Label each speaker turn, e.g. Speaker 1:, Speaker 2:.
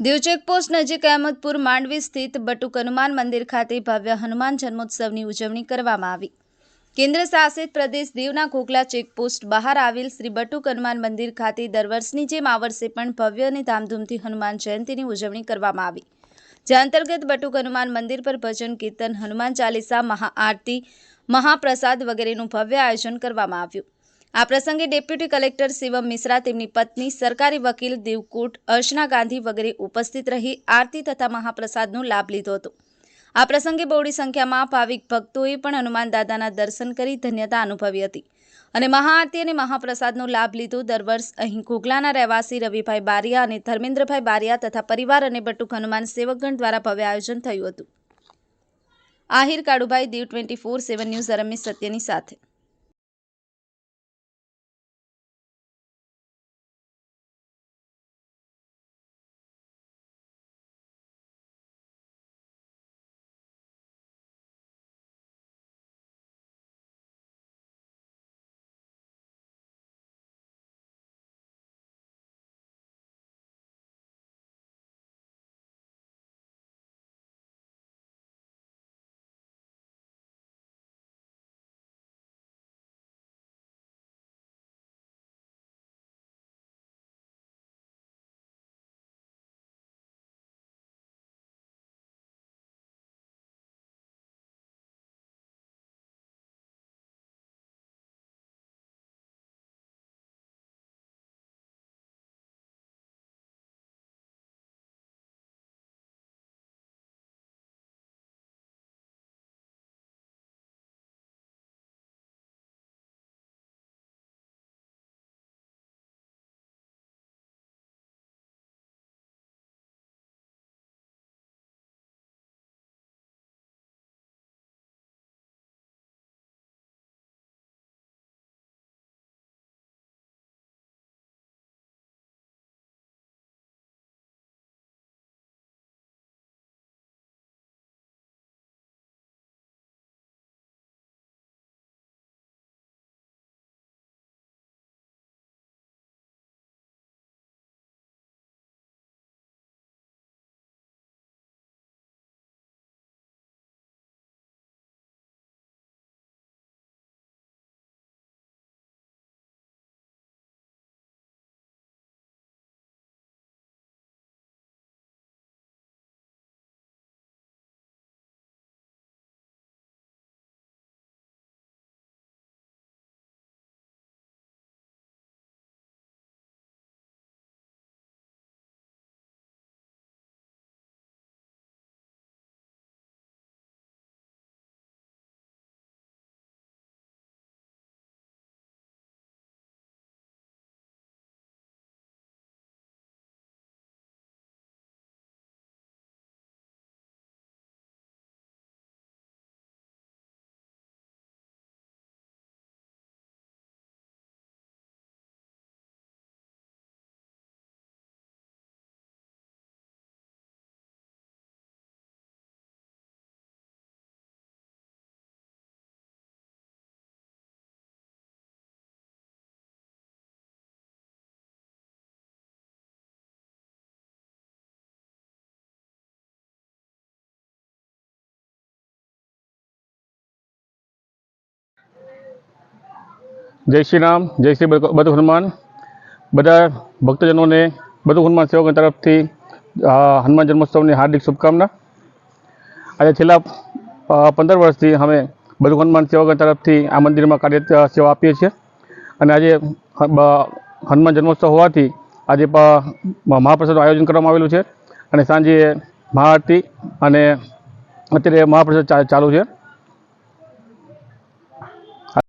Speaker 1: Diu checkpost નજીક અહેમદપુર માંડવી સ્થિત બટુક હનુમાન મંદિર ખાતે ભવ્ય હનુમાન જન્મોત્સવની ઉજવણી કરવામાં આવી. કેન્દ્ર શાસિત પ્રદેશ દીવના ઘોઘલા ચેકપોસ્ટ બહાર આવેલ શ્રી બટુક હનુમાન મંદિર ખાતે દર વર્ષની જેમ આ વર્ષે પણ ભવ્ય અને ધામધૂમથી હનુમાન જયંતીની ઉજવણી કરવામાં આવી. જે અંતર્ગત બટુક હનુમાન મંદિર પર ભજન, કીર્તન, હનુમાન ચાલીસા, મહાઆરતી, મહાપ્રસાદ વગેરેનું ભવ્ય આયોજન કરવામાં આવ્યું. આ પ્રસંગે ડેપ્યુટી કલેક્ટર શિવમ મિશ્રા, તેમની પત્ની સરકારી વકીલ દેવકૂટ, અર્ચના ગાંધી વગેરે ઉપસ્થિત રહી આરતી તથા મહાપ્રસાદનો લાભ લીધો હતો. આ પ્રસંગે બહોળી સંખ્યામાં ભાવિક ભક્તોએ પણ હનુમાન દાદાના દર્શન કરી ધન્યતા અનુભવી હતી અને મહાઆરતી અને મહાપ્રસાદનો લાભ લીધો. દર વર્ષ અહીં ઘોઘલાના રહેવાસી રવિભાઈ બારિયા અને ધર્મેન્દ્રભાઈ બારિયા તથા પરિવાર અને બટુક હનુમાન સેવકગણ દ્વારા ભવ્ય આયોજન થયું હતું. Ahir Kalubhai Diu twenty four seven news Ramesh સત્યની સાથે.
Speaker 2: જય શ્રી રામ, જય શ્રી બધુ હનુમાન. બધા ભક્તજનોને બધું હનુમાન સેવકો તરફથી હનુમાન જન્મોત્સવની હાર્દિક શુભકામના. આજે છેલ્લા પંદર વર્ષથી અમે બધું હનુમાન સેવકો તરફથી આ મંદિરમાં કાર્ય સેવા આપીએ છીએ. અને આજે હનુમાન જન્મોત્સવ હોવાથી આજે મહાપ્રસાદનું આયોજન કરવામાં આવેલું છે. અને સાંજે મહાઆરતી અને અત્યારે મહાપ્રસાદ ચાલુ છે.